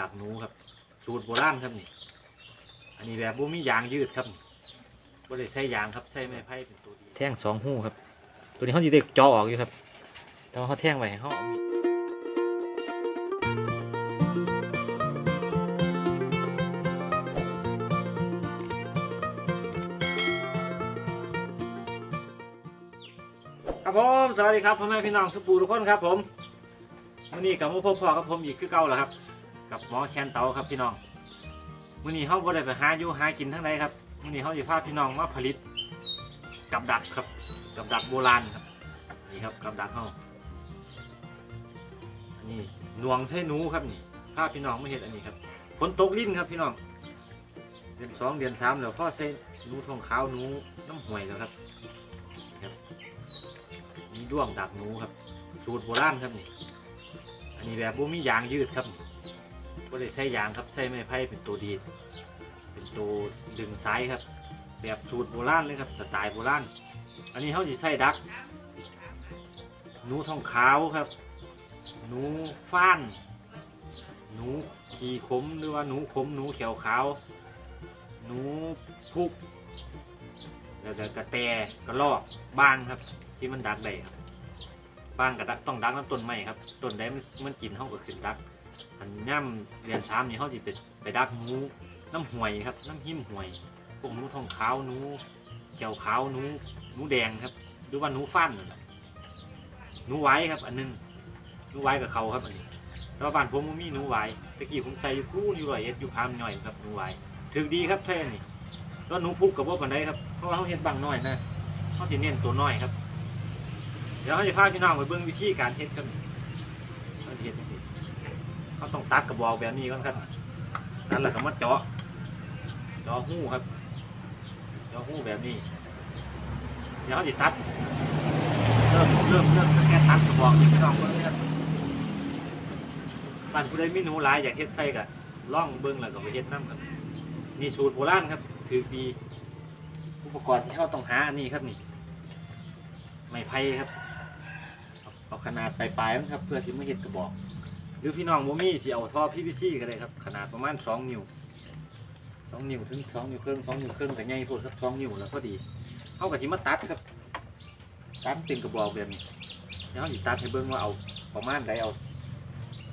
ดักหนูครับ สูตรโบราณครับนี่ อันนี้แบบบ่มียางยืดครับบ่ได้ใช้ยางครับใช้ไม้ไผ่เป็นตัวดีแท่งสองหูครับ ตัวนี้เขาสิได้เจาะออกอยู่ครับ แต่ว่าเขาแท่งไว้ให้เขาเอามีดครับผมสวัสดีครับพ่อแม่พี่น้องทุกปูทุกคนครับผมวันนี้กับมุพบพ่อกับผมอีกคือเก่าแล้วครับ กับหมอแคนเตาครับพี่น้องวันนี้เขาบ่ได้ไปหาอยู่หากินทั้งใดครับวันนี้เขาจะพาพี่น้องมาผลิต กับดักครับ กับดักโบราณครับนี่ครับกับดักเขาอันนี้หน่วงใช้หนูครับนี่พาพี่น้องมาเห็นอันนี้ครับฝนตกลิ้นครับพี่น้องเดือนสองเดือนสามแล้วพ่อใช้หนูทองขาวหนูน้ำห่วยแล้วครับครับมีด้วงดักหนูครับ สูตรโบราณครับนี่อันนี้แบบบ่มียางยืดครับ บ่ได้ใช้ยางครับใช้ไม้ไผ่เป็นตัวดีดเป็นตัวดึงสายครับ แบบสูตรโบราณเลยครับสไตล์โบราณอันนี้เขาจะใช้ดักหนูทองขาวครับ หนูฟ้าน หนูขี่ขมหรือว่าหนูขมหนูเขียวขาว หนูพุกแล้วก็กระแตกระรอกบ้านครับ ที่มันดักได้ครับบ้านกับดักต้องดักน้ำต้นไม้ครับต้นใดมันมันกินเฮาก็ขึ้นดัก อันย่ำเรียนช้ามนี่เฮาสิไปไปดักนูน้ำห่วยครับ น้ำหิมห่วยพวกนูทองขาวนูเขียวขาวนูนูแดงครับหรือว่าหนูฟันนะนูไว้ครับ อันหนึงหนูไว้กับเขาครับอันนี้แต่ว่าบ้านผมมีหนูไว้ตะกี้ผมใส่อยู่คู่อยู่ร้อยเอ็ดอยู่พามหน่อยครับหนูไว้ถึงดีครับแท่นี่แล้วหนูพุกกับว่าปันไดครับเพราะเขาเห็นบางน้อยนะเขาสิเน้นตัวน้อยครับ เดี๋ยวเขาจะพาพี่น้องไปเบิ่งวิธีการเฮ็ดครับเขาสิเฮ็ดจังซี่ เขาต้องตัดกระบอกแบบนี้ก่อนครับนั่นแหละก็มาเจาะเจาะหูครับเจาะหูแบบนี้เดี๋ยวเขาจะตัดเริ่มเริ่มเริ่มแค่ตัดกระบอกนี่พี่น้องเบิ่งเลยครับบ้านผู้ใดมีหนูหลายอยากเฮ็ดใส่ก็ล่องเบิ่งแล้วก็ไปเฮ็ดน้ำครับนี่สูตรโบราณครับ ถือดีอุปกรณ์ที่เขาต้องหาอันนี้ครับนี่ไม้ไผ่ครับเอาขนาดปลายๆมันครับ เพื่อที่ไม่เห็ดกระบอก หรือพี่น้องโมมี่สิเอาท่อ PVC ก็ได้ครับ ขนาดประมาณสองนิ้วสองนิ้วถึงสองนิ้วครึ่งสองนิ้วครึ่งแต่ใหญ่พอครับสองนิ้วแล้วพอดีเอากระที่มาตัดครับตัดเป็นกระบอกแบบนี้แล้วเราสิตัดให้เบิ่งว่าเอาประมาณใดเอา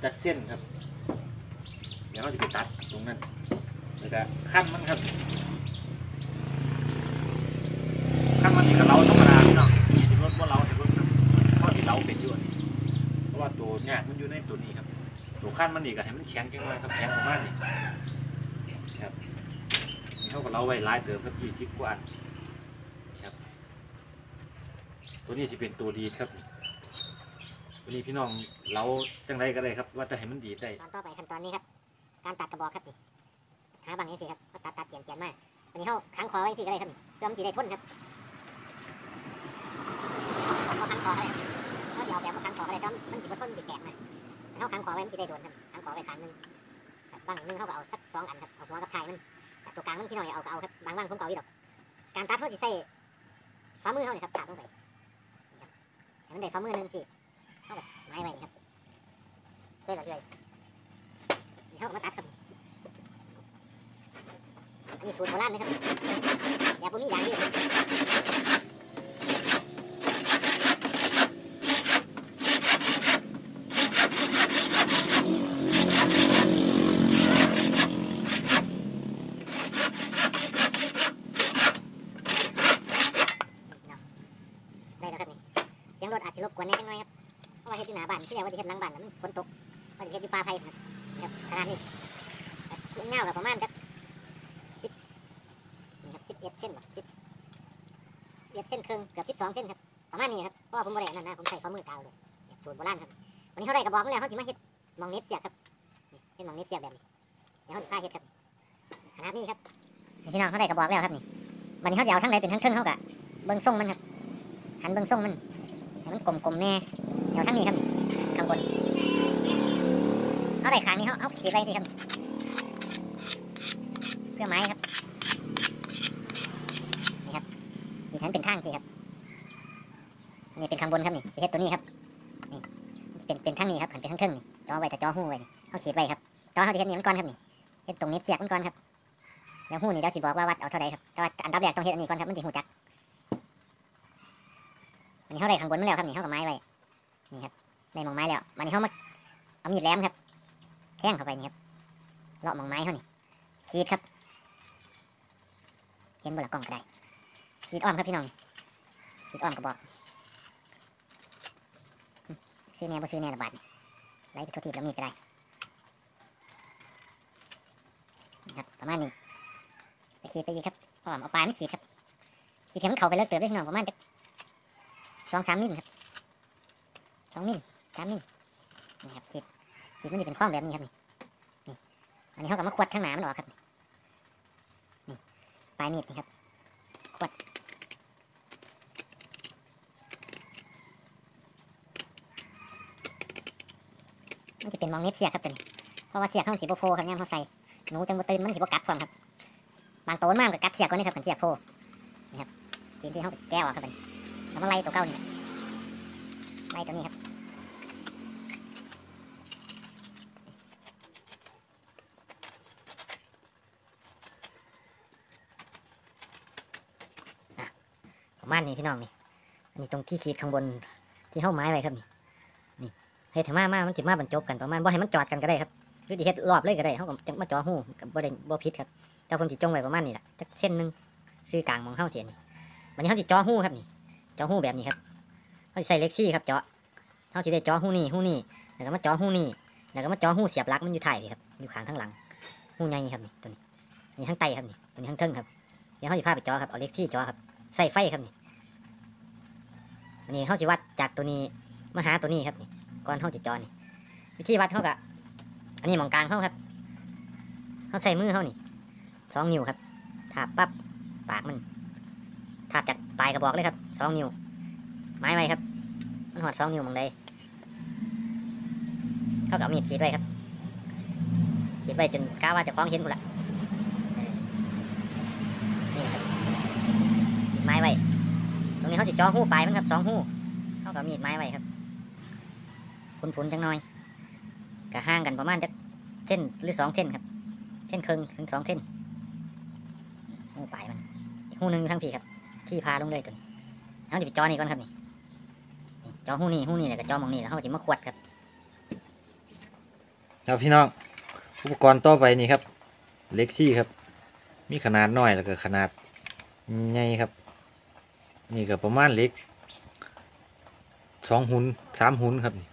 จัดเส้นครับเดี๋ยวเราจะไปตัดตรงนั้นแล้วก็ขั้นมันครับขั้นมันนี่ก็เราธรรมดาพี่น้องนี่ที่รถว่าเราที่รถครับเพราะที่เราเป็นอยู่อันนี้เพราะว่าตัวเนี่ยมันอยู่ในตัวนี้ครับ ตัวขั้นมันนี่ก็ให้มันแข็งจังเลยครับแข็งมาณนี้ครับนี่เขาก็เราไว้ลายเติมครับยี่สิบกว่าอันครับ ตัวนี้สิเป็นตัวดีครับตัวนี้พี่น้องเราจังไรก็ได้ครับ ว่าจะให้มันดีได้ตอนต่อไปขั้นตอนนี้ครับ การตัดกระบอกครับนี่หาบางนี้สิครับตัดตัดเจียนเจียนมาอันนี้เขาขังคอไว้ที่ก็ได้ครับนี่เพื่อมันจะได้ทนครับเขาขังคอก็ได้เขาเดี๋ยวแบบว่าขังคอก็ได้แต่มันจะทนจะแตกมา เขาขังคอไว้มันจะได้โดนครับขังคอไว้ข้างนึงบางนึงเขาก็เอาสักสองอันครับเอาหัวกับท้ายมันแต่ตัวกลางมันพี่น้อยเอาก็เอาครับบางบางผมก็เอาอีกดอกการตัดเขาจะใส่ฝ่ามือเขาเนี่ยครับถาบลงไปนี่ครับให้มันได้ฝ่ามือหนึงสิเขาแบบไม้ไว้นี่ครับเรื่อยๆเรื่อยนี่เขาก็มาตัดครับอันนี้สูตรโบราณนะครับแบบบ่มีอย่างเดียวได้แล้วครับนี่เสียงรถอาจจะรบกวนนิดหน่อยครับ เพราะว่าเฮ็ดอยู่หน้าบ้าน ที่เรียกว่าจะเฮ็ดหลังบ้านแล้วมันฝนตกก็จะเฮ็ดอยู่ป่าไผ่ครับครับขนาดนี้ครับเงาวกับประมาณจักนี่ครับสิบเอ็ดเส้นบ่สิบเอ็ดเส้นครึ่งเกือบสิบสองเส้นครับประมาณนี้ครับเพราะว่าผมบ่ได้อันนั่นนะผมใส่ข้อมือกาวเลยสูตรโบราณครับวันนี้เขาได้กระบอกแล้วเขาสิมาเฮ็ดมองเน็บเสียบครับเฮ็ดมองเน็บเสียบแบบนี้เดี๋ยวเขาสิพาเฮ็ดครับขนาดนี้ครับพี่น้องเขาได้กระบอกแล้วครับนี่วันนี้เขาจะเอาทั้งใดเป็นทั้งเครื่องเขากะเบิ้งทรงมันครับหันเบิ้งทรงมัน ให้มันกลมๆแน่เดี๋ยวทั้งนี้ครับนี่ข้างบนเขาได้ขางนี้เขาเอาขีดไว้ที่ครับ เพื่อไม้ครับขีดให้นเป็นข้างทีครับนี่เป็นข้างบนครับนี่เฮ็ดตัวนี้ครับนี่เป็นเป็นข้างนี้ครับหันเป็นข้างครึ่งนี่จอไว้แต่จอหูไว้นี่เอาขีดไว้ครับจอเขาจะเห็นนี่มันก่อนครับนี่เห็นตรงนี้เสียกมันก่อนครับแล้วหูนี่เดี๋ยวสิบอกว่าวัดเอาเท่าไรครับแต่ว่าอันดับแรกต้องเห็นอันนี้ก่อนครับมันจะหูจัก นนี้เขาได้ข้างบนมาแล้วครับนี่เขากับไม้ไว้นี่ครับได้หมองไม้แล้ววันนี้เขามาเอามีดแหลมครับ แทงเข้าไปนี่ครับเลาะหมองไม้เขานี่ขีดครับ เห็นบนหลังกล้องก็ได้ขีดอ้อมครับพี่น้องขีดอ้อมกระบอกซื้อแน่บ่ซื้อแน่ระบาดนี่ไล่ไปทั่วทีบแล้วมีดก็ได้นะครับประมาณนี้ไปขีดไปอีกครับอ้อมเอาปลายมันขีดครับขีดให้มันเข้าไปเลิกเติบได้พี่น้องประมาณจัก สองสามมิลครับสองมิลสามมิลนี่ครับขีดขีดมันจะเป็นข้องแบบนี้ครับนี่นี่อันนี้เขาก็มาขวดข้างหน้ามันออกครับนี่ปลายมีดนี่ครับขวดมันจะเป็นมองเน็บเสียครับตัวนี้เพราะว่าเสียกเขาสีโบโพครับเนี่ยเขาใส่หนูจังบตื่นมันสิบ่กัดพร้อมครับบางตัวมันมากก็กัดเสียกก่อนนี่ครับกันเสียโพนี่ครับชิ้นที่เขาแก้วครับมัน แล้วมาไล่ตัวเก่านี่ไล่ตัวนี้ครับประมาณนี้พี่น้องนี่อันนี้ตรงที่ขีดข้างบนที่เข้าไม้ไว้ครับนี่นี่เฮ้ยถ้ามามามันสิมาบรรจบกันประมาณบ่ให้มันจอดกันก็ได้ครับหรือสิเฮ็ดรอบเลยก็ได้เขาก็จังมาจ่อหูกับบ่ได้บ่ผิดครับแต่ผมสิจงไว้ประมาณนี้แหละจักเส้นหนึงซื้อกลางมองเฮาเสียนี่วันนี้เฮาสิจ่อหู้ครับนี่ จ่อหูแบบนี้ครับเฮาใส่เล็กซี่ครับเจาะเฮาสิได้จ่อหูนี่หูนี่แล้วก็มาจ่อหูนี่แล้วก็มาจ่อหูเสียบลักมันอยู่ท้ายนี่ครับอยู่ขางทั้งหลังหูใหญ่ครับนี่ตัวนี้อันนี้ข้างใต้ครับนี่อันนี้ข้างเทิงครับเดี๋ยวเฮาสิพาไปจ่อครับเอาเล็กซี่จ่อครับใส่ไฟครับนี่อันนี้เฮาสิวัดจากตัวนี้มาหาตัวนี้ครับนี่ก่อนเฮาสิจ่อนี่วิธีวัดเฮาก็อันนี้หมองกลางเขาครับเขาใส่มือเขานี่สองนิ้วครับทาปั๊บปากมันาบจากปลายกระบอกเลยครับสองนิ้วไม้ไว้ครับ มันหอดสองนิ้วมองใดเขาก็เอามีดขีดไว้ครับขีดไว้จนกล้าว่าจะคล้องเห็นหมดละนี่ครับไม้ไว้ตรงนี้เขาจะจ่อหูปลายมันครับสองหู้เขาก็เอามีดไม้ไว้ครับพุนๆจังน่อยก็ห่างกันประมาณจะเส้นหรือสองเส้นครับเส้นครึ่งถึงสองเส้นหูปลายมันอีกหู้หนึ่งอยู่ทั้งพี่ครับ ที่พาลงเลยตัวนี้เขาจะไปจอนี่ก่อนครับนี่จอหูนี่หูนี่แล้วก็จอมองนี่แล้วเขาจะมาขวดครับ ครับพี่น้องอุปกรณ์ต่อไปนี่ครับ เล็กซี่ครับ มีขนาดน้อยแล้วก็ขนาดใหญ่ครับ นี่ก็ประมาณเล็กสองหุนสามหุนครับนี่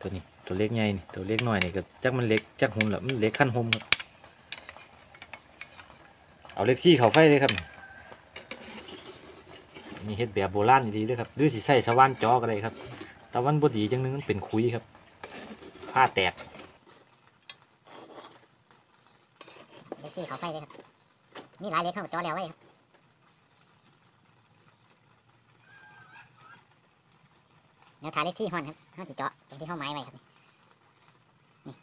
ตัวนี้ตัวเล็กใหญ่นี่ตัวเล็กน้อยนี่ก็จักมันเล็กจักหุ่นแหละมันเล็กขั้นหมครับเอาเล็กซี่เขาไฟเลยครับ นี่เฮ็ดแบบโบราณดีเลยครับหรือสิใส่สว่านจอก็ได้ครับแตะวันบดีจังนึงมันเป็นคุยครับผ้าแตกเล็กซี่เขาไฟเลยครับ มีหลายเล็กเข้าจอแล้วไว้ครับเดี๋ยวถ่าเล็กที่ฮอนครับเขาจะเจาะตรงที่เขาไม้ไว้ครับ นี่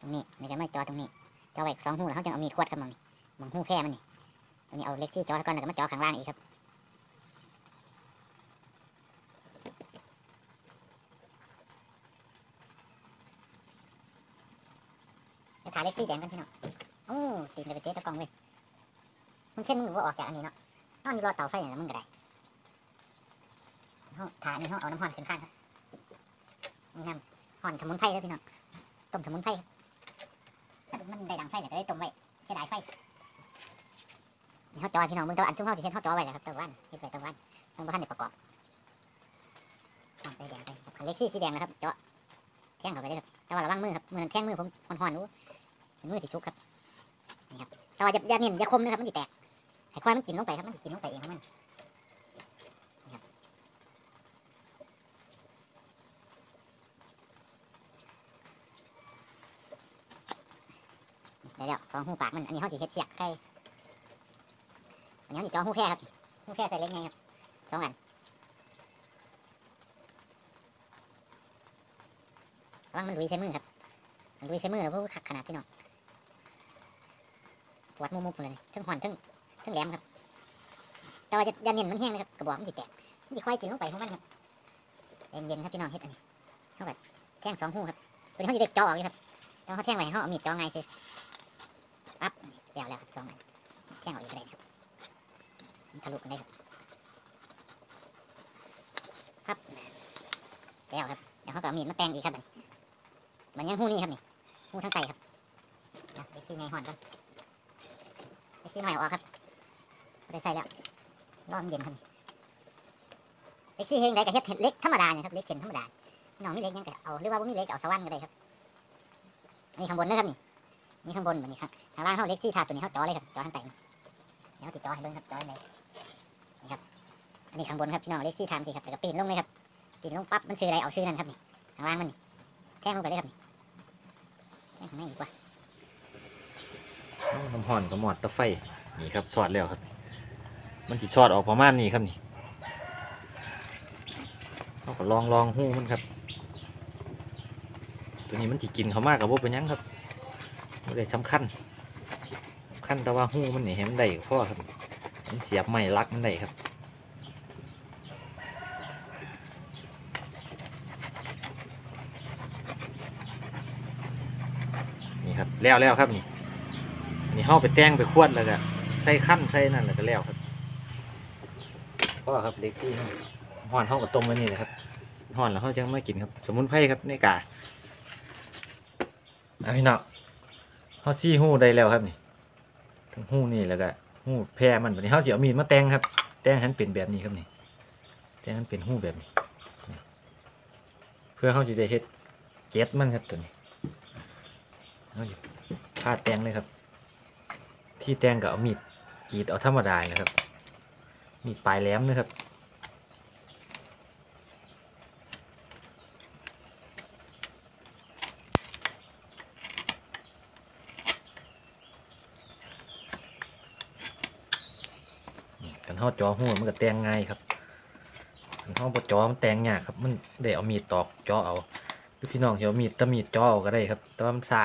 ตรงนี้นี่ก็ไม่จอตรงนี้จอไว้สองหูแล้วเขาจะเอามีขวดครับมองนี่มองหูแพร่มันนี่ตรงนี้เอาเล็กที่จอก่อนแล้วก็มาจอข้างล่างอีกครับ เดี๋ยวถ่าเล็กที่แดงกันพี่น้องโอ้ตีนเลยไปเจ๊ตะกองเลยมันเช่นมึงรู้ว่าออกจากอันนี้เนาะนอนอยู่รอเตาไฟเนี่ยมึงก็ได้เขาถ่ายนี่เขาเอาน้ำห้อนขึ้นข้างครับนี่น้ำห่อนสมุนไพรครับพี่น้องต้มสมุนไพรถ้ามันได้ดังไฟเลยก็ได้ต้มไว้เสียดายไฟนี่เขาจอยพี่น้องมึงตัวอันชุ่มเขาที่เห็นเขาจอยไว้เลยครับตัววันเห็นไปตัววันช่างบ้านในประกอบห่อนไปแดงไปครันเล็กซี่สีแดงนะครับเจาะแท่งเข้าไปเลยครับแต่ว่าระวังมือครับมือนั้นแท่งมือผมห่อนๆรู้ มือที่ชุกครับนี่ครับแต่ว่าอย่าอย่าเนียนอย่าคมนะครับมันจะแตกให้ควายมันกินลงไปครับมันจะกินลงไปเองของมันเดี๋ยวเดี๋ยวสองหูปากมันอันนี้เขาสีเฮ็ดเสียกใกล้อันนี้เขาสีจอหูแค่ครับหูแค่ใส่เล็กไงครับสองอันระวังมันลุยใช้มือครับมันลุยใช้มือเพราะขักขนาดพี่น้อง วดมุมๆเลยทั้งห่อนทั้งทั้งแหลมครับ แต่ว่าจะอย่าเน้นมันแห้งนะครับกระบอกมันสิแตกมันจะค่อยกินลงไปของมันครับเย็นๆครับพี่น้องเฮ็ดอันนี้เท่ากับแท่งสองหูครับตัวนี้เขาจะเด็กจอออกอยู่ครับแล้วเขาแท่งไว้ห้เขาเอามีดจ่อไงคือปั๊บเดี๋ยวแล้วครับจ่อไงแท่งออกอีกก็ได้ครับทะลุกันได้ครับครับแล้วครับเดี๋ยวเขาก็เอามีดมาแตงอีกครับบัดนี้มันยังหูนี่ครับนี่หูทั้งไตครับเดี๋ยวเด็กที่ไงหอนกัน เด็กที่หน่อยออกครับบ่ได้ใส่แล้วร้อนเย็นครับนี่เด็กที่เฮงได้ก็เฮ็ดเล็กธรรมดาเนี่ยครับเล็กเส้นธรรมดาน้องมีเล็กยังก็เอาหรือว่าบ่มีเล็กเอาสว่านก็ได้ครับนี่ข้างบนนะครับนี่นี่ข้างบนแบบนี้ครับข้างล่างเขาเล็กที่ถาดตัวนี้เขาจ่อเลยครับจ่อข้งใต้นี่เดี๋ยวติดจ่อให้เบิ่งครับจ่อเลยนี่ครับอันนี้ข้างบนครับพี่น้องเล็กที่ทามสิครับแต่ก็ปีนลงเลยครับปีนลงปั๊บมันซื้ออะไรเอาซื้อนั่นครับนี่ข้างล่างมันนี่แท่งลงไปเลยครับนี่แทงข้างในดีกว่า น้ำห่อนกับหมอดตะไฟนี่ครับสอดแล้วครับ มันสิสอดออกประมาณนี้ครับนี่เขาก็ลองลองหู้มันครับ ตัวนี้มันสิกินเขามากกับพว่าเป็นยังครับไม่ได้สำคัญสำคัญแต่ว่าหู้มันนี่ให้มันได้ก็พอครับ มันเสียบไม่รักมันได้ครับนี่ครับแล้วแล้วครับนี่ นี่ห่อาไปแต่งไปขวดแล้วก็ใส่ขั้นใส่นั่นแล้วก็แล้วครับพ่อครับเล็กที่ห่อนห้องกับต้มไว้นี่นะครับห่อนแล้วเขาจังไม่กินครับ สมุนไพรครับในกาเอาพี่น้องเขาซี่หู้ได้แล้วครับนี่ทั้งหู้นี่แล้วก็หู้แพรมันวันนี้เขาจะเอามีดมาแต่งครับแต่งให้มันเป็นแบบนี้ครับนี่แต่งให้มันเป็นหู้แบบนี้ เพื่อเขาจะได้เฮ็ดเจ็ดมันครับตัวนี้เขาจะพาดแต่งเลยครับ ที่แตงก็เอามีดกรีดเอาธรรมดานะครับ มีดปลายแหลมนะครับกันห่อจอหัวมันก็แตงง่ายครับกันห่อปจอมันแตงยากครับ มันได้เอามีดตอกจอเอาพี่น้องจะเอามีดตะมีดจอเอาก็ได้ครับแต่ว่ามันสะ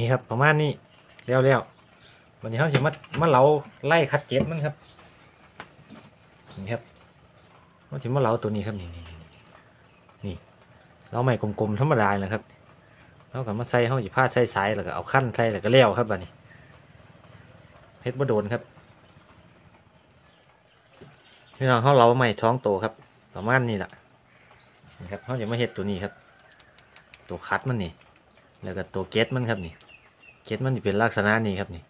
นี่ครับประมาณนี้แล้วแล้วๆวันนี้เขาจะมามาเหลาไล่คัดเจ็ดมันครับนี่ครับว่าถึงว่าเราตัวนี้ครับนี่นี่นี่เราไม่กลมๆธรรมดาเลยครับเราก็มาใส่ห้องจีผ้าใส่สายแล้วก็เอาขั้นใส่แล้วก็เลี้ยวครับบัดนี้เพชรบ่โดนครับพี่น้องเขาเราไม่ท้องโตครับประมาณนี้แหละนี่ครับเขาจะมาเห็ดตัวนี้ครับ ตัวคัดมันนี่ แล้วก็ตัวเกตมันครับนี่ เกตมันจะเป็นลักษณะนี้ครับนี่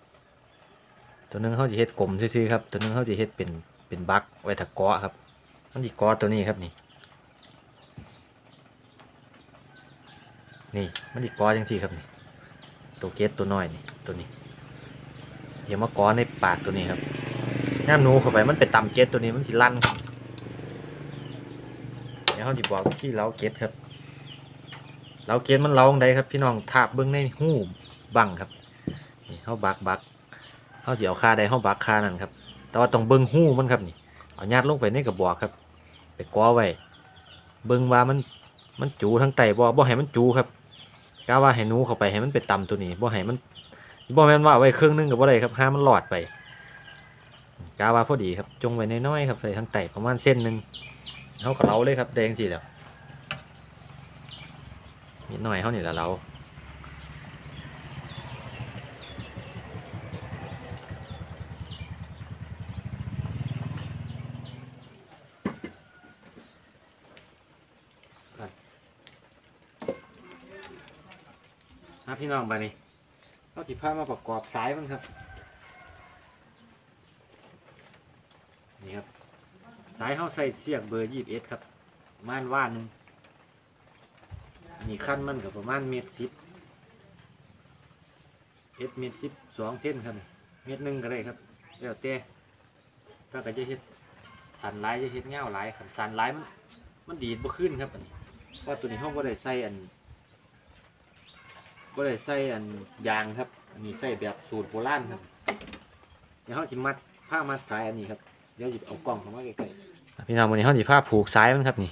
ตัวหนึงเขาจะเห็ดกลมซื่อๆครับ ตัวหนึงเขาจะเห็ดเป็นเป็นบักไว้ถักเกาะครับมันดีกอตัวนี้ครับนี่ นี่มันดีกอจังซี่ครับนี่ ตัวเกตตัวน้อยนี่ตัวนี้ เดี๋ยวมากอในปากตัวนี้ครับย่ามหนูเข้าไปมันไปต่ำเจ็ดตัวนี้มันสิลั่นครับเดี๋ยวเขาจะบอกที่เล้าเก็ตครับเล้าเก็ตมันเล้าจั่งใดครับ พี่น้องทาบเบิ้องในหู บังครับนี่เขาบักบักเขาจะเอาค่าใดเขาบักค่านั่นครับ แต่ว่าต้องเบิ้งหู้มันครับนี่ เอายัดลงไปในกระบอกครับ ไปกอไว้ เบิ่งว่ามันมันจูทั้งไตบ่บ่ให้มันจูครับกะว่าให้หนูเข้าไปให้มันไปต่ำตัวนี้บ่ให้มันบ่แม่นว่าไว้ครึ่งหนึงก็บ่ได้ครับห้ามันหลอดไปกะว่าพอดีครับ จงไว้น้อยๆครับใส่ทั้งไตประมาณเส้นหนึงเฮาก็เลาเลยครับแดงสิแล้วนิดหน่อยเฮานี่ละเรา พี่น้องไปนี่เอาสิพามาประกอบสายมันครับ นี่ครับ สายเขาใส่เสียกเบอร์ยี่สิบเอ็ดครับม่านว่าหนึ่งอันนี้ขั้นมันกับประมาณเมตรสิบเอ็ดเมตรสิบสองเส้นครับเมตรหนึ่งก็ได้ครับแล้วแต่ถ้าก็จะเฮ็ดสันหลายจะเฮ็ดเงาหลายขันสันหลายมันมันดีดบ่ขึ้นครับอันนี้เพราะตัวนี้ห้องบ่ได้ใส่อัน บ่ได้ใส่อันยางครับ อันนี้ใส่แบบสูตรโบราณครับเดี๋ยวเขาสิมัดผ้ามัดสายอันนี้ครับเดี๋ยวหยิบเอากล่องเข้ามาใกล้ๆพี่น้องวันนี้เขาหยิผ้าผูกสายมันครับนี่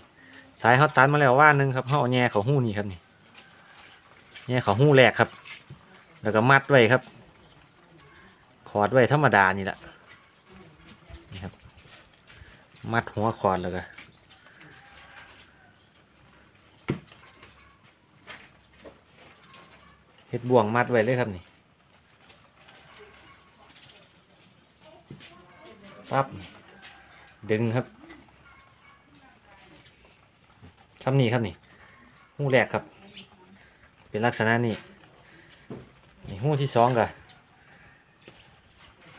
สายเขาตัดมาแล้วว่าหนึงครับเขาเอาแง่เขาหู้นี่ครับนี่แง่เขาหู้แรกครับ แล้วก็มัดไว้ครับขอดไว้ธรรมดานี่แหละนี่ครับ มัดหัวขอดแล้วก็ เฮ็ดบ่วงมัดไว้เลยครับนี่ปั๊บดึงครับทำนี่ครับนี่หูแรกครับ เป็นลักษณะนี้นี่หูที่สองกะ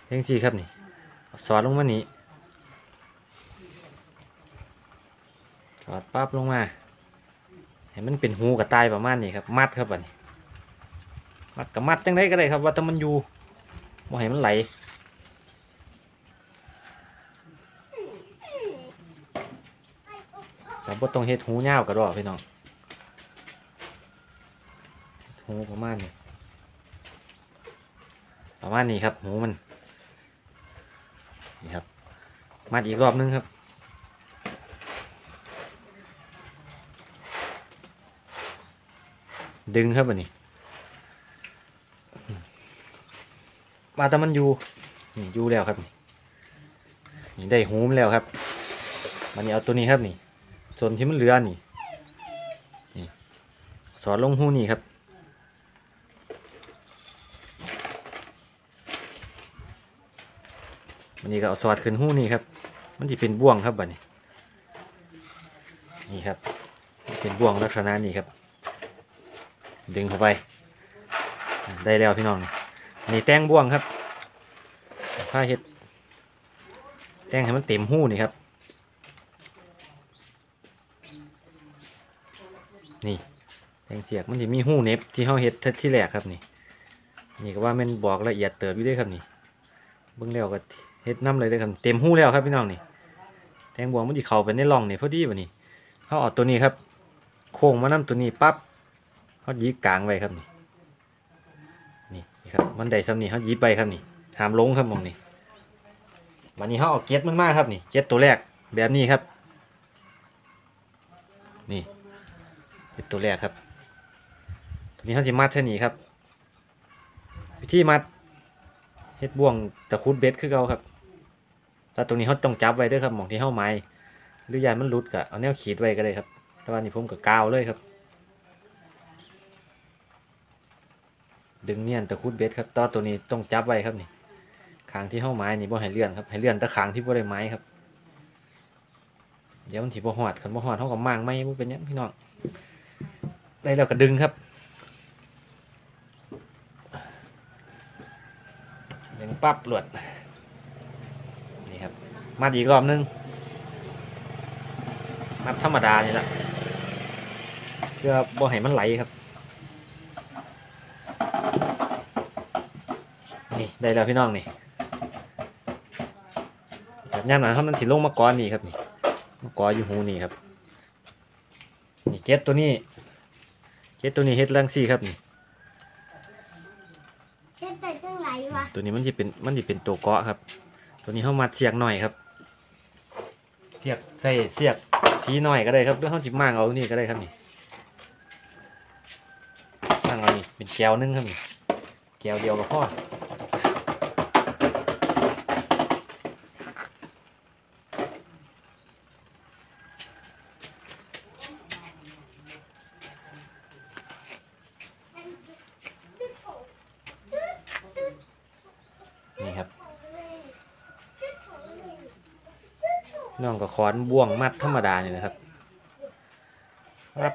เร่งสี่ครับนี่สอดลงมานี่สอดปั๊บลงมาให้มันเป็นหูกับตายประมาณนี้ครับ มัดครับอันนี้ มัดกับมัดจังไดก็ได้ครับ ว่าแต่มันอยู่บ่ให้มันไหลแต่บ่ต้องเฮ็ดหูยาวกระดอกพี่น้องหูประมาณนี้ประมาณนี้ครับหูมันนี่ครับมัดอีกรอบนึงครับดึงครับอันนี้ มาแต่มันอยู่นี่อยู่แล้วครับนี่นี่ได้หูมแล้วครับมันนี้เอาตัวนี้ครับนี่ ส่วนที่มันเหลือนี่นี่สอดลงหูนี่ครับมันนี่ก็เอาสอดขึ้นหูนี่ครับ มันจะเป็นบ่วงครับบัดนี้ นี่ครับ เป็นบ่วงลักษณะนี้ครับ ดึงเข้าไป ได้แล้วพี่น้องนี่ นี่แตงบ่วงครับผ้าเฮ็ด แตงให้มันเต็มหู้นี่ครับ นี่แตงเสียกมันจะมีหู้เน็บที่เขาเฮ็ดที่แรกครับนี่นี่ก็ว่ามันบอกละเอียดเติบอยู่ด้วยครับนี่เบิ่งแล้วก็เฮ็ดน้ำเลยเด้ครับเต็มหู้แล้วครับพี่น้องนี่แตงบ่วงมันสิเข้าไปในร่องนี่พอดีบัดนี้เฮาเอาตัวนี้ครับ โค้งมานํตัวนี้ปั๊บเฮายิกกลางไว้ครับนี่ ครับมันได้ซ้ำนี่เฮายิบไปครับนี่ห้ามลงครับมองนี่บัดนี้เฮาเอาเก็ดมันมาครับนี่เก็ดตัวแรกแบบนี้ครับ นี่เก็ดตัวแรกครับตัวนี้เฮาสิมัดเท่านี้ครับ วิธีมัดเฮ็ดบ่วงตะคุดเบ็ดคือเก่าครับแต่ตรงนี้เขาต้องจับไว้ด้วยครับมองที่เฮาไม้หรือยานมันหลุดก็เอาแนวขีดไว้ก็ได้ครับ แต่ว่านี่ผมก็กาวเลยครับ ดึงเนียนตะคุดเบ็ดครับต่อตัวนี้ต้องจับไว้ครับนี่ขางที่เฮาไม้นี่บ่ให้เลื่อนครับให้เลื่อนแตะขางที่บ่ได้ไม้ครับ เดี๋ยวมันสิบ่ฮอดคันบ่ฮอดเฮาก็มางไม้บ่เป็นยังพี่น้องได้แล้วก็ดึงครับดึงปั๊บหลวดนี่ครับมัดอีกรอบนึงมัดธรรมดานี่แหละเพื่อบ่ให้มันไหลครับ นี่ ได้แล้วพี่น้องนี่แบบย่ามหนาเขามันถิลงมาก้อนนี่ครับนี่มากออยู่หูนี่ครับ นี่เก็ตตัวนี้เก็ตตัวนี้เฮ็ดแรงซี่ครับนี่เฮ็ดแต่จังไรวะตัวนี้มันจะเป็นมันจะเป็นตัวเกาะครับ ตัวนี้เขามัดเสียกหน่อยครับเสียกใส่เสียกสีหน่อยก็ได้ครับหรือเขาจิมั่างเอานี่ก็ได้ครับนี่มั่างเอานี่เป็นแก้วนึงครับนี่แก้วเดียวก็พอนี่ครับน้ องก็ขอนบ่วงมัดธรรมดานี่นะครับมัด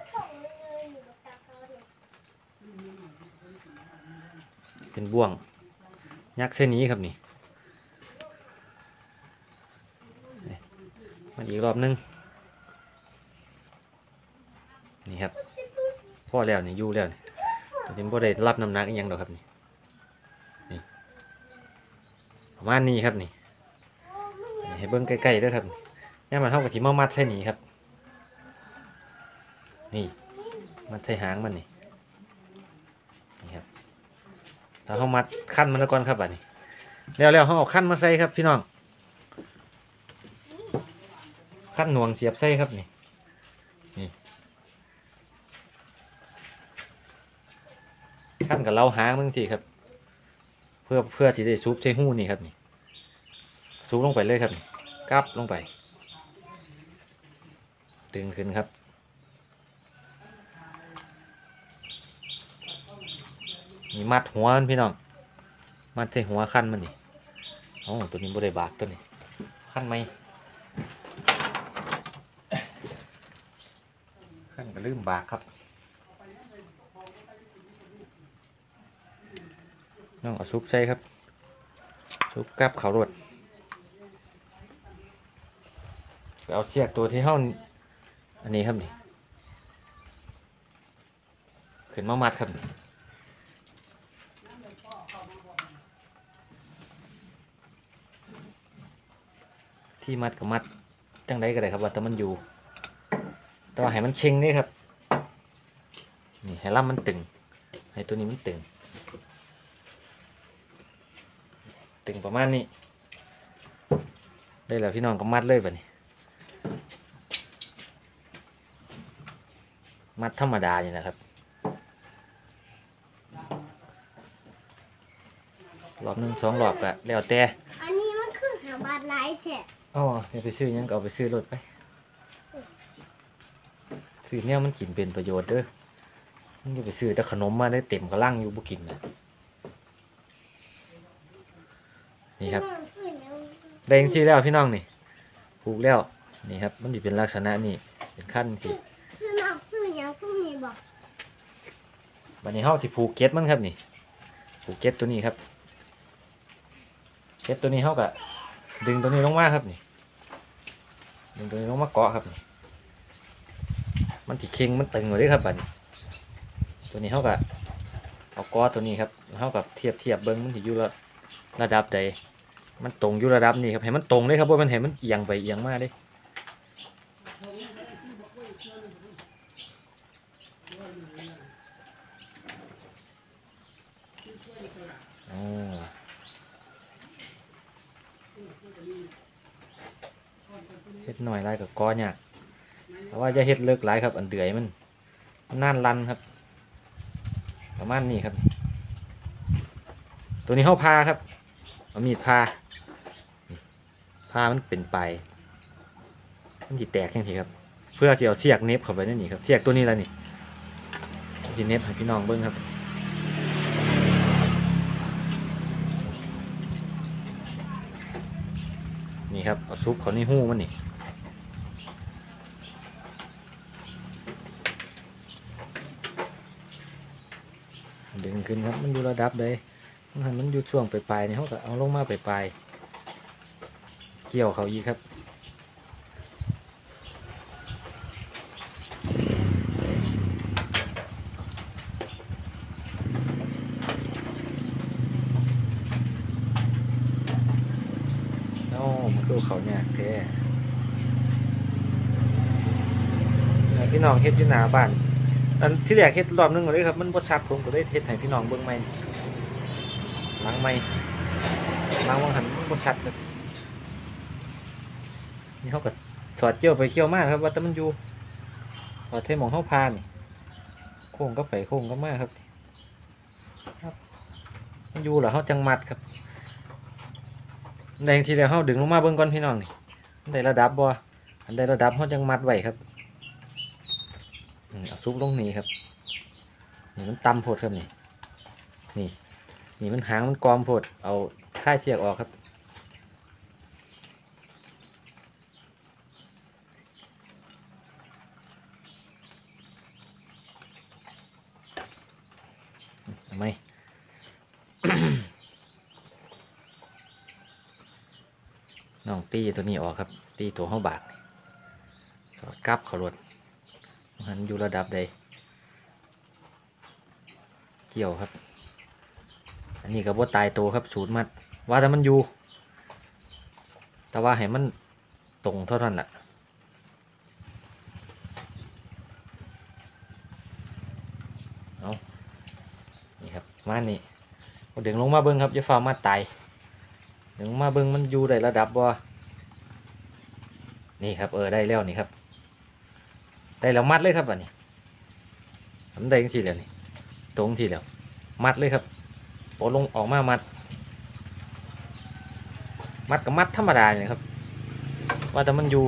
เป็นบ่วง ยักษ์เส้นนี้ครับนี่มันอีกรอบนึง นี่ครับพ่อแล้วนี่ยู่แล้วนี่ตัวนี้พ่ได้รับน้ำหนักยังดอกครับนี่นี่ประมาณนี้ครับนี่นี่ให้เบิ้งใกล้ๆด้วยครับ นี่มันเท่ากับที่มามัดใส่นี้ครับ นี่มัดใส่หางมันนี่นี่ครับถ้าเขามัดขั้นมันแล้วก่อนครับบัดนี้แล้วแล้วเขาเอาขั้นมาใส่ครับพี่น้องขั้นหน่วงเสียบใส่ครับนี่นี่ขั้นกับเราหางมึงสิครับ เพื่อเพื่อที่ได้ซุปใช้หู้นี่ครับนี่ซุปลงไปเลยครับ กับลงไป ดึงขึ้นครับนี่มัดหัวพี่น้อง มัดใส่หัวขั้นมันนี่โอ้ตัวนี้บ่ได้บากตัวนี้ขั้นไหมขั้นก็ลืมบากครับน้องเอาซุปใส่ครับ ซุปกับเขารวดเอาเชือกตัวที่เฮา อันนี้ครับนี่ขึ้นมามัดครับนี่ที่มัดกับมัดจังไดก็ได้ครับว่าแต่มันอยู่ แต่ว่าให้มันเชิงนี่ครับ นี่ให้ลำมันตึง ให้ตัวนี้มันตึง ตึงประมาณนี้ ได้แล้วพี่น้องก็มัดเลยแบบนี้ มัดธรรมดานี่นะครับ รอบหนึ่งสองรอบก็แล้วแต่อันนี้มันคือหาบาดไลท์แท้อ๋อเดี๋ยวไปซื้อหยังก็เอาไปซื้อรถไปซื้อเนี่ยมันกินเป็นประโยชน์เด้อมันจะไปซื้อแต่ขนมมาได้เต็มกระลังอยู่บุกินนะนี่ครับ ซื้อแล้วได้ยังชี้แล้วพี่น้องนี่ผูกแล้วนี่ครับ มันจะเป็นลักษณะนี่เป็นขั้นที่ ซื้อนอกซื้อหยังซุ่มนี่บอก วันนี้เฮาที่ผูกเก็ตมันครับนี่ผูกเก็ตตัวนี้ครับเก็ตตัวนี้เฮาก็ดึงตัวนี้ลงมาครับนี่ดึงตัวนี้ลงมาเกาะครับนี่มันที่เค็งมันตึงเด้วยครับบัดนี้ตัวนี้เฮาก็เอาเกาะตัวนี้ครับเฮากับเทียบเทียบเบิ้งมันที่อยู่ระระดับใดมันตรงอยู่ระดับนี้ครับให้มันตรงเลยครับว่ามันให้มันเอียงไปเอียงมาเด้อ๋อเฮ็ดหน่อยไรกับก้อนยาก แต่ว่าจะเฮ็ดเลิกหลายครับ อันเดือยมันมันน่านรันครับ ประมาณนี้ครับ ตัวนี้เข้าพาครับเอามีดพาพามันเป็นไปมันจีแตกยังทีครับ เพื่อจะเอาเสียกเน็บเข้าไปนั่นนี่ครับเสียกตัวนี้แล้วนี่จีเน็บให้พี่น้องเบิ้งครับนี่ครับเอาซุปเขานี่หู้มันนี่ ขึ้นครับ มันอยู่ระดับใดมันมันอยู่ช่วงปลายๆนี่เขาก็เอาลงมาปลายๆเกี่ยวเขาอีกครับโอ้มันดูเขาเนี่ยากแท้พี่น้องเฮ็ดอยู่หน้าบ้าน อันที่แรกเฮ็ดรอบหนึงก็เลยครับ มันบ่ชัดผมก็เลยเฮ็ดให้พี่น้องเบิ่งใหม่ล้างใหม่ล้างวางหันมันบ่ชัดเลยนี่เขาก็สอดเกี่ยวไปเกี่ยวมากครับ ว่าแต่มันอยู่สอดเทมองเฮาพานโค้งก็ไปโค้งก็มากครับ ครับมันอยู่แล้วเฮาจังมัดครับในทีเดียวเฮาดึงลงมาเบิ่งก่อนพี่น้องนี่มันได้ระดับบ่อันได้ระดับเฮาจังมัดไว้ครับ เอาซุปลงนี่ครับนี่มันตำโพดครับนี่นี่นี่มันหางมันกอมโพดเอาค่ายเชือกออกครับทำไมน้องตีตัวนี้ออกครับ ตีตัวเข้าบากนี่สอดกับขารถ มันอยู่ระดับใด เกี่ยวครับ อันนี้ก็บ่ตายตัวครับสูตรมัด ว่าแต่มันอยู่ แต่ว่าให้มันตรงเท่านั้นแหละเอานี่ครับมานี่เอาดึงลงมาเบิ้งครับอย่าฟ้ามาตายดึงลงมาเบิ้งมันอยู่ได้ระดับบ่นี่ครับเออได้แล้วนี่ครับ ได้แล้วมัดเลยครับอันนี้ทำได้ยังทีเดียวนี่ตรงทีเดียวมัดเลยครับปลงออกมามัด มัดกับมัดธรรมดาเนี่ยครับ ว่าแต่มันอยู่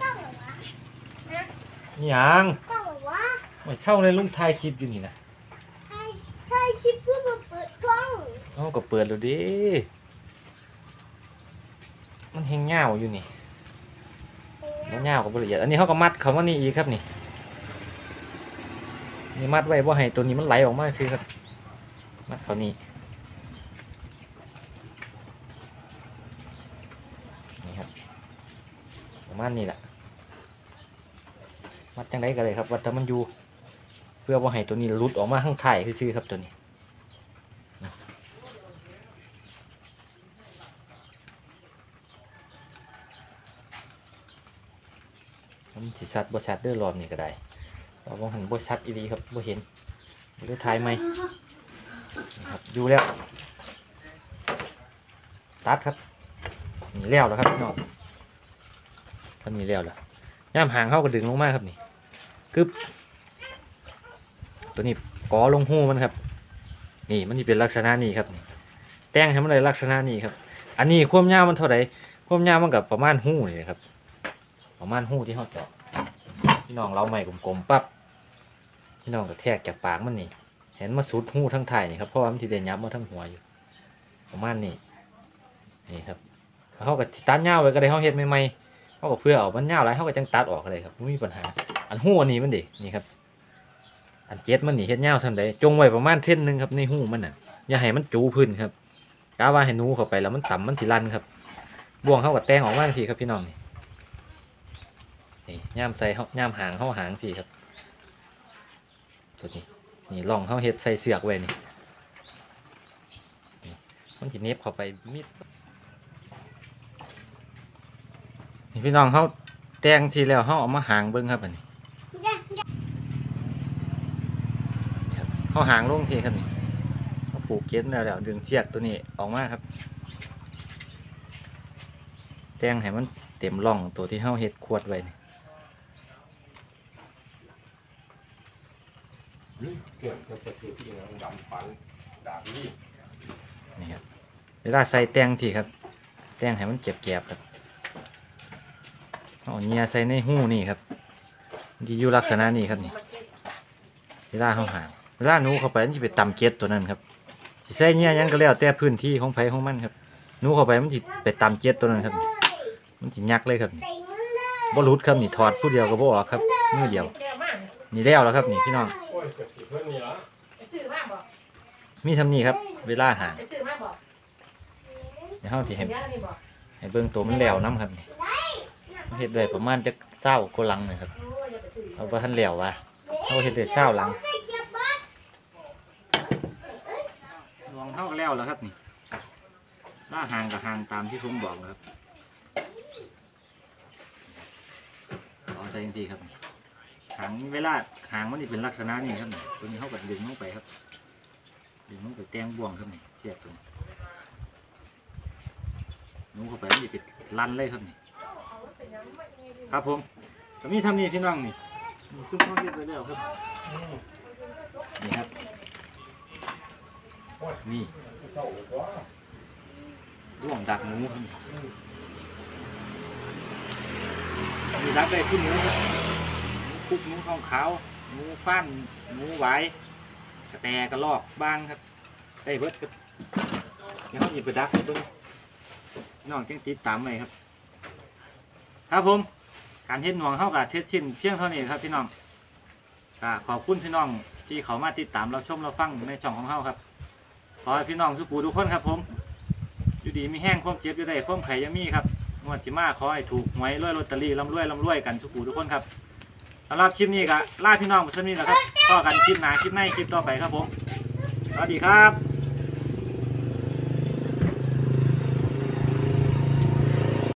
ต้องเหรอวะ นี่ ยังต้องเหรอวะไม่เช่าในลุงทายคลิปอยู่นี่นะให้ให้ชิปเพื่อมาเปิดกล้องเอาก็เปิดแล้วดิ มันแห้งเงาวอยู่นี่แล้วเงาวกับบละเอียดอันนี้เขาก็มัดเขาว่านี่อีกครับนี่ นี่มัดไว้ว่าให้ตัวนี้มันไหลออกมาคือครับ มัดเขานี่นี่ครับประมาณนี้แหละ มัดจังไดก็เลยครับวัดแต่มันอยู่ เพื่อว่าให้ตัวนี้หลุดออกมาข้างท้ายคือๆครับตัวนี้มันสิชัดบ่ชัดเด้อรอบนี้ก็ได้เราบ่หันบ่ชัดอีหลีครับบ่เห็นบ่ได้ถ่ายไหมครับอยู่แล้ว ตัดครับนี่แล้วแล้วครับพี่น้องทำนี่แล้วแล้วย่ามหางเข้าก็ดึงลงมาครับนี่ึบตัวนี้กอลงหูมันครับ นี่มันจะเป็นลักษณะนี้ครับแต่งให้มันเลยลักษณะนี้ครับ อันนี้ความยาวมันเท่าไหร่ความยาวมันกับประมาณหูนี่ครับ ประมาณหูที่เขาเจาะพี่น้องเราใหม่กลมๆปั๊บพี่น้องก็แทกจากปากมันนี่ เห็นมาสุดหูทั้งไทยนี่ครับเพราะว่ามันทีเด่นยับมาทั้งหัวอยู่ ประมาณนี้นี่ครับเขาก็ตัดเงาวไว้ก็ได้เขาเฮ็ดใหม่ๆเขาก็เพื่อเอามันเงาวไรเขาก็จังตัดออกเลยครับไม่มีปัญหา อันหูอันนี้มันดินี่ครับ อันเจ็ดมันนี่เฮ็ดเงาทำไดจงไว้ประมาณเท่นหนึ่งครับในหูมันน่ะอย่าให้มันจูพื้นครับกาว่าให้นูเข้าไปแล้วมันต่ำมันสิลันครับบ่วงเข้าก็แตงออกมาทีครับพี่น้องนี่นี่ย่ามใส่เขาย่ามหางเข้าหางสิครับตัวนี้นี่ลองเข้าเฮ็ดใส่เสือกไว้นี่มันจะเน็บเข้าไปมิดนี่พี่น้องเขาแตงทีแล้วเขาเอามาหางเบิ้งครับอันนี้ จ้ะ นี่ครับ เขาหางลงทีครับนี่เขาผูกเก็ตแล้วแล้วดึงเสือกตัวนี้ออกมาครับแต่งให้มันเต็มร่องตัวที่เขาเฮ็ดขวดไว้นี่เกี่ยวกับประตูที่ดำปันดาบนี่นี่ครับเวลาใส่แตงทีครับ แตงให้มันเจ็บแกบครับเอาเนียใส่ในหู้นี่ครับที่อยู่ลักษณะนี้ครับนี่เวลาเขาหาง เวลาหนูเข้าไปมันจะไปตำเก็ดตัวนั้นครับสิใส่เนียยังก็แล้วแต่พื้นที่ของไผของมันครับหนูเข้าไปมันจะไปตำเก็ดตัวนั้นครับ มันจะยักเลยครับนี่เต็งมันเลยบ่รุดครับนี่ถอดผู้เดียวก็บ่ออกครับมือเดียวเดียวมานี่แล้วแล้วครับนี่พี่น้องมีทำนี่ครับ เวลาห่างเดี๋ยวเฮาสิให้เดี๋ยวนี่บอกให้เบิ่งตัวมันแล้วนํครับนี่เฮ็ดได้ประมาณจักเศร้ากว่าหลังนะครับโอ้ยอย่าไปซื้อเอานแล้ววะเอาเห็ดเด็ดเช้าหลัง ใส่เกียร์บัส ลอง เท่ากันแล้วแล้วครับนี่หน้าห่างกับห่างตามที่ผมบอกนะครับเอาใส่จริงๆครับหางเวลาหางมันนี่เป็นลักษณะนี้ครับนี่ตัวนี้เขาก็ดึงลงไปครับดึงลงไปแตงบ่วงครับนี่เสียบตรงนู้เข้าไปมันจะเป็นลันเลยครับนี่ครับผมก็มีทำนี่พี่น้องนี่ขึ้นข้อเรียบไปแล้วครับนี่ครับ นี่ร่วงดักหนูครับมีดักได้ขึ้นเนื้อครับหนูคุกหนูทองขาวหนูฟันหนูไหวกระแตกระลอกบ้างครับได้เบิดครับเดี๋ยวเขาหยิบไปดักให้เบิ้งน้องจังติดตามไว้ครับ ครับผม การเฮ็ดหน่วงเข้ากับเช็ดชิ้นเพียงเท่านี้ครับพี่น้องก็ขอบคุณพี่น้องที่เขามาติดตามเราชมเราฟังในช่องของเฮาครับ ขอให้พี่น้องสุขูทุกคนครับผม อยู่ดีมีแห้งความเจ็บอยู่ได้ความไข่ยังมีครับงวดสิมาขอให้ถูกหวยรวยลอตเตอรี่ร่ำรวยร่ำรวยกันสุขูทุกคนครับสำหรับคลิปนี้ก็ลาพี่น้องไปสักนี้นะครับต่อกันคลิปหนาคลิปในคลิปต่อไปครับผมสวัสดีครับ